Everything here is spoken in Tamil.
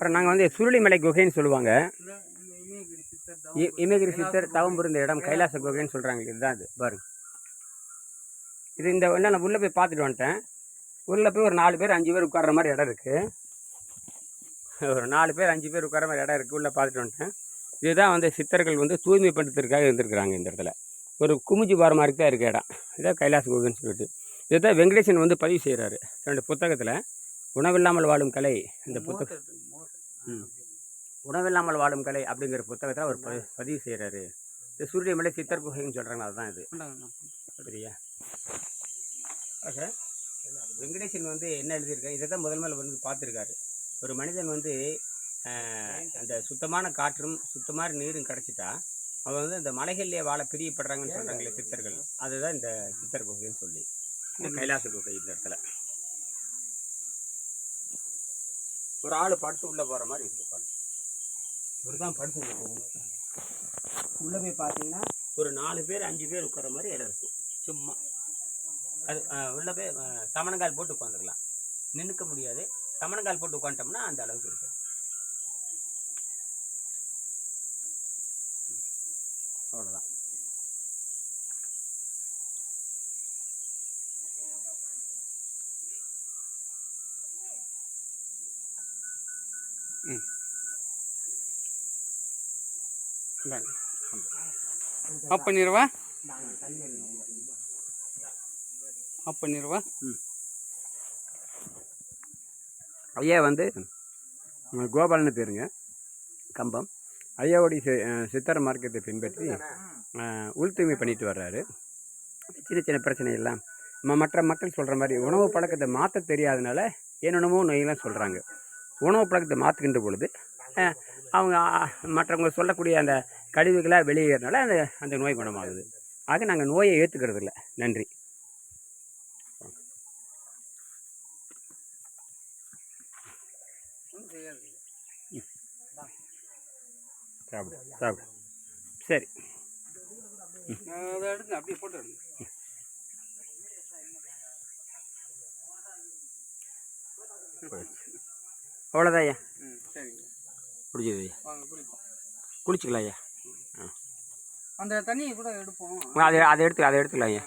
அப்புறம் நாங்கள் வந்து சுருளிமலை குகைன்னு சொல்லுவாங்க. இ- இமயகிரி சித்தர் தவம் புரிந்த இடம் கைலாச குகைன்னு சொல்கிறாங்க இதுதான் இது. பாருங்க. இது இந்த என்ன நான் உள்ளே போய் பார்த்துட்டு வந்துட்டேன். உள்ளே போய் ஒரு நாலு பேர் அஞ்சு பேர் உட்கார்ற மாதிரி இடம் இருக்குது ஒரு நாலு பேர் அஞ்சு பேர் உட்கார மாதிரி இடம் இருக்குது உள்ளே பார்த்துட்டு வந்துட்டேன். இதுதான் வந்து சித்தர்கள் வந்து தூய்மைப்படுத்துறதுக்காக இருந்திருக்கிறாங்க இந்த இடத்துல. ஒரு குமிஞ்சு போகிற மாதிரி தான் இருக்க இடம். இதான் கைலாச குகைன்னு சொல்லிட்டு. இதுதான் வெங்கடேசன் வந்து பதிவு செய்கிறாரு தன்னுடைய புத்தகத்தில் உணவில்லாமல் வாழும் கலை இந்த புத்தகம். உணவில்லாமல் வாழும் கலை அப்படிங்கிற புத்தகத்தை அவர் பதி- பதிவு செய்கிறாரு இது சூரியமலை சித்தர் குகைன்னு சொல்கிறாங்க அதுதான் இது. சரியா? ஆக வெங்கடேசன் வந்து என்ன எழுதியிருக்காரு? இதை தான் முதல் முதல்ல வந்து பார்த்துருக்காரு. ஒரு மனிதன் வந்து அந்த சுத்தமான காற்றும் சுத்தமான நீரும் கிடச்சிட்டா அவன் வந்து அந்த மலைகள்லேயே வாழ பிரியப்படுறாங்கன்னு சொல்கிறாங்களே சித்தர்கள். அதுதான் இந்த சித்தர் குகைன்னு சொல்லி. இந்த கைலாச குகை இந்த இடத்துல. ஒரு ஆள் படுத்து உள்ளே போகிற மாதிரி இருக்கும் இவர் தான் படுத்து உள்ள போகணும் உள்ளே போய் பார்த்தீங்கன்னா ஒரு நாலு பேர் அஞ்சு பேர் உட்கார மாதிரி இடம் இருக்கும் சும்மா. அது உள்ள போய் சமணங்கால் போட்டு உட்காந்துக்கலாம். நின்றுக்க முடியாது. சமணங்கால் போட்டு உட்காந்துட்டோம்னா அந்த அளவுக்கு இருக்கு அவ்வளோதான் ஆஃப் பண்ணிடுவா ஆஃப் பண்ணிடுவா ஐயா வந்து கோபால்னு பேருங்க கம்பம். ஐயாவுடைய சித்தர் மார்க்கத்தை பின்பற்றி அஹ், உள் தூய்மை பண்ணிட்டு வர்றாரு. சின்ன சின்ன பிரச்சனை எல்லாம் ம- மற்ற மக்கள் சொல்கிற மாதிரி உணவு பழக்கத்தை மாற்ற தெரியாதனால என்னென்னமோ நோயெல்லாம் சொல்கிறாங்க உணவு பழக்கத்தை மாற்றுகின்ற பொழுது அவங்க மற்றவங்க சொல்லக்கூடிய அந்த கழிவுகளாக வெளியேறனால அந்த அந்த நோய் குணமாகுது. ஆக நாங்கள் நோயை ஏற்றுக்கிறது இல்லை. நன்றி. சாப்பிடு சாப்பிடு. சரி. அப்படியே போட்டு அவ்வளோதான் ஐயா ம் சரிங்க. பிடிச்சது ஐயா குளிச்சுக்கலாம் ஐயா அந்த தண்ணியை கூட எடுப்போம். அதை அதை எடுத்து அதை எடுத்துக்கலாம் ஐயா